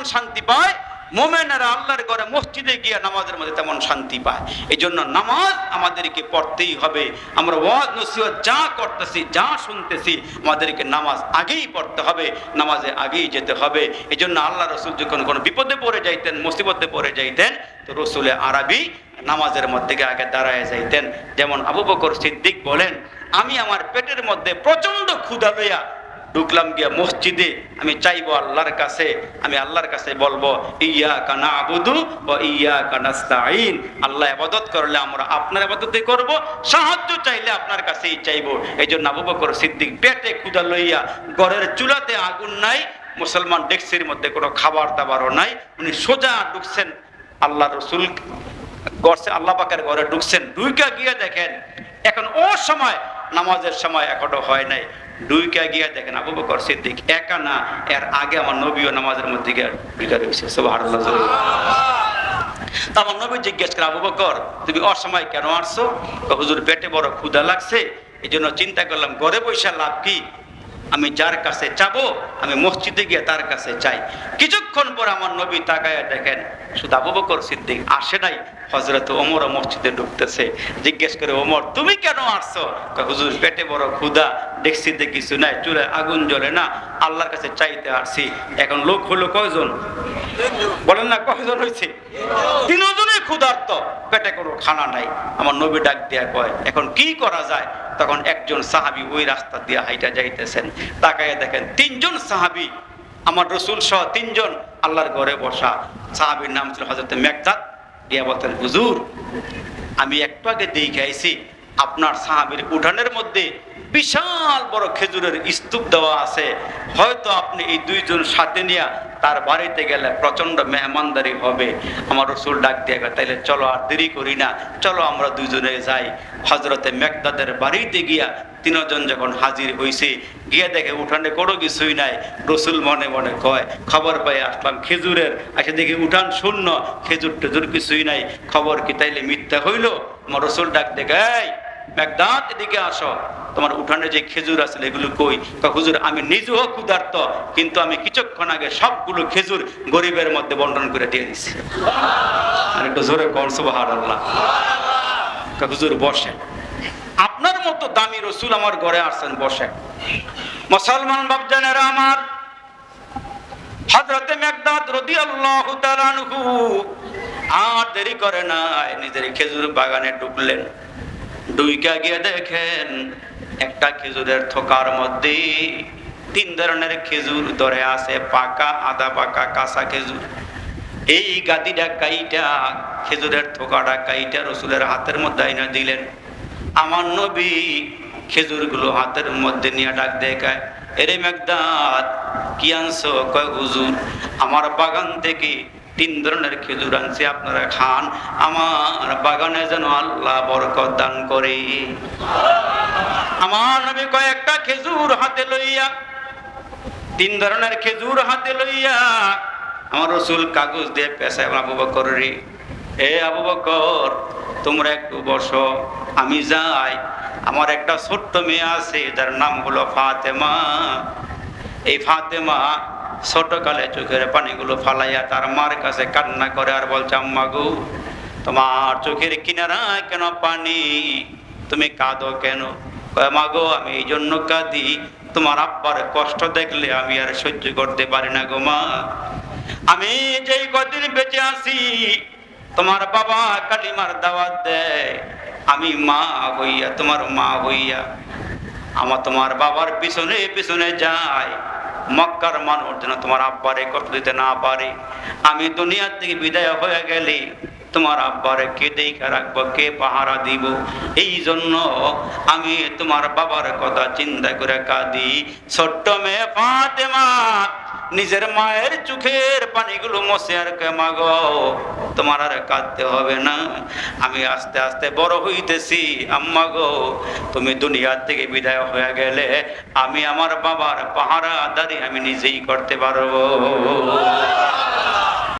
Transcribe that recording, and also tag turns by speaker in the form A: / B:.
A: যেমন শান্তি পায়, মোমেনারা আল্লাহর ঘরে মসজিদে গিয়ে নামাজের মধ্যে তেমন শান্তি পায়। এই জন্য নামাজ আমাদেরকে পড়তেই হবে। আমরা ওয়াজ, নসিহত যা করতেছি, যা শুনতেছি, আমাদেরকে নামাজ আগেই পড়তে হবে, নামাজে আগেই যেতে হবে। এই জন্য আল্লাহ রসুল যখন কোনো বিপদে পড়ে যাইতেন, মুসিবতে পড়ে যাইতেন, তো রসুলে আরবি নামাজের মধ্যে আগে দাঁড়ায় যাইতেন। যেমন আবু বকর সিদ্দিক বলেন, আমি আমার পেটের মধ্যে প্রচণ্ড ক্ষুধা লইয়া ঢুকলাম গিয়া মসজিদে, আমি চাইব আল্লাহর কাছে, আমি আল্লাহর কাছে বলব ইয়া কানা আবুদু ইয়া কানাস্তাইন আল্লাহ আবাদত করলে আমরা আপনার আবাদতে করব, সাহায্য চাইলে আপনার কাছেই চাইব। এই জন্য আবু বকর সিদ্দিক পেটে ক্ষুদা লইয়া ঘরের চুলাতে আগুন নাই, মুসলমান ডেক্সির মধ্যে কোনো খাবার দাবারও নাই, উনি সোজা ঢুকছেন আল্লাহ রসুল গড়ছে, আল্লাহ পাকের ঘরে ঢুকছেন দুইকা গিয়ে দেখেন, এখন ও সময়, নামাজের সময় এখনও হয় নাই। দুইকা গিয়া দেখেন আবু বকর সিদ্দিক একা না, এর আগে আমার নবী ও নামাজের মধ্যে গিয়ে ঢুকে রয়েছে। আমার নবী জিজ্ঞেস করে, আবু বকর, তুমি অসময় কেন আসছো? হুজুর, পেটে বড় ক্ষুধা লাগছে এই জন্য চিন্তা করলাম, ঘরে বৈশা লাভ কি? আমি যার কাছে চাবো আমি মসজিদে গিয়ে তার কাছে চাই কিছুক্ষণ পর আমার নবী তাকায় দেখেন, শুধু আবু বকর সিদ্দিক আসে নাই হজরত ওমরও মসজিদে ঢুকতেছে। জিজ্ঞেস করে, ওমর, তুমি কেন আসছো? হুজুর, পেটে বড় ক্ষুধা ডেক্সিতে কিছু নাই, চুলে আগুন জ্বলে না, আল্লাহর কাছে চাইতে আসছি। এখন লোক হলো কয়জন? বলেন না, কয়জন হয়েছে তিনজনে ক্ষুধার্ত। পেটে কোনো খানা নাই। আমার নবী ডাক দিয়া কয়, এখন কি করা যায়? তখন একজন সাহাবি ওই রাস্তা দিয়ে হাইটা যাইতেছেন। তাকায় দেখেন তিনজন সাহাবি, আমার রসুল সহ তিনজন আল্লাহর ঘরে বসা। সাহাবির নাম ছিল হজরত মেঘদাত দিয়া বলতেন, হুজুর, আমি একটু আগে দিয়ে আইছি আপনার সাহাবির উঠানের মধ্যে বিশাল বড় খেজুরের স্তূপ দেওয়া আছে। হয়তো আপনি এই দুইজন সাথে নিয়ে তার বাড়িতে গেলে প্রচণ্ড মেহমানদারি হবে। আমার রসুল ডাক দিয়ে তাইলে চলো আর দেরি করি না। চলো আমরা দুইজনে যাই। হজরতে মেঘদাদের বাড়িতে গিয়া তিনজন যখন হাজির হইছে, গিয়ে দেখে উঠানে কোনো কিছুই নাই। রসুল মনে মনে কয়, খবর পাই আসলাম খেজুরের। আসে দেখি উঠান শূন্য, খেজুর টেজুর কিছুই নাই। খবর কি তাইলে মিথ্যা হইল? আমার রসুল ডাক দেখে, এই মেঘদাত এদিকে আসো। তোমার উঠানে যে খেজুর আছে, এগুলো কই? হুজুর, আমি নিজেও ক্ষুধার্ত, কিন্তু আমি কিছুক্ষণ আগে সবগুলো খেজুর গরিবের মধ্যে বন্টন করে দিয়ে দিছি। আর একটু জোরে কন সুবাহার আল্লাহ হুজুর বসে মতো দামি রসুল আমার ঘরে আসছেন বসে মুসলমান বাবজানেরা আমার হজরতে মেঘদাত রদি আল্লাহ আর দেরি করে নাই, নিজের খেজুর বাগানে ঢুকলেন। গিয়ে দেখেন, একটা খেজুরের থোকার মধ্যে তিন ধরনের খেজুর ধরে আছে, পাকা, আদা পাকা, কাঁচা খেজুর। এই গাদিটা কাইটা, খেজুরের থোকাটা কাইটা রসুলের হাতের মধ্যে আইনা দিলেন। আমার নবী খেজুরগুলো হাতের মধ্যে নিয়ে ডাক দেখায় এরে মেঘদাত কি আনছো? কয়, হুজুর, আমার বাগান থেকে তিন ধরনের খেজুর আনছি, আপনারা খান, আমার বাগানে যেন আল্লাহ বরকত দান করে। আমার নবী কয়েকটা খেজুর হাতে লইয়া, তিন ধরনের খেজুর হাতে লইয়া, আমার রসুল কাগজ দিয়ে পেশায় আবু বকর রে। এ আবু বকর তোমরা একটু বসো। আমি যাই। আমার একটা ছোট্ট মেয়ে আছে যার নাম হলো ফাতেমা। এই ফাতেমা ছোটকালে চোখের পানিগুলো ফালাইয়া তার মার কাছে কান্না করে আর বলছে আম্মা গো তোমার চোখের কিনারায় কেন পানি? তুমি কাঁদো কেন? কয়, মা গো আমি এই জন্য কাঁদি। তোমার আব্বার কষ্ট দেখলে আমি আর সহ্য করতে পারি না গো মা। আমি যেই কদিন বেঁচে আছি তোমার বাবা কালিমার দাওয়াত দেয়। আমি মা হইয়া, তোমার মা হইয়া আমার তোমার বাবার পিছনে পিছনে যায়। মক্কার মানুষ যেন তোমার আব্বারে কষ্ট দিতে না পারে। আমি দুনিয়ার থেকে বিদায় হয়ে গেলে তোমার আব্বারে কে দেখা রাখব, কে পাহারা দিব? এই জন্য আমি তোমার বাবার কথা চিন্তা করে কাঁদি। ছোট্ট মেয়ে ফাতেমা নিজের মায়ের চোখের পানিগুলো মশে আর কে মাগো? তোমার আর কাঁদতে হবে না। আমি আস্তে আস্তে বড় হইতেছি, আম্মা গো। তুমি দুনিয়ার থেকে বিদায় হয়ে গেলে আমি আমার বাবার পাহারা দাঁড়িয়ে আমি নিজেই করতে পারব।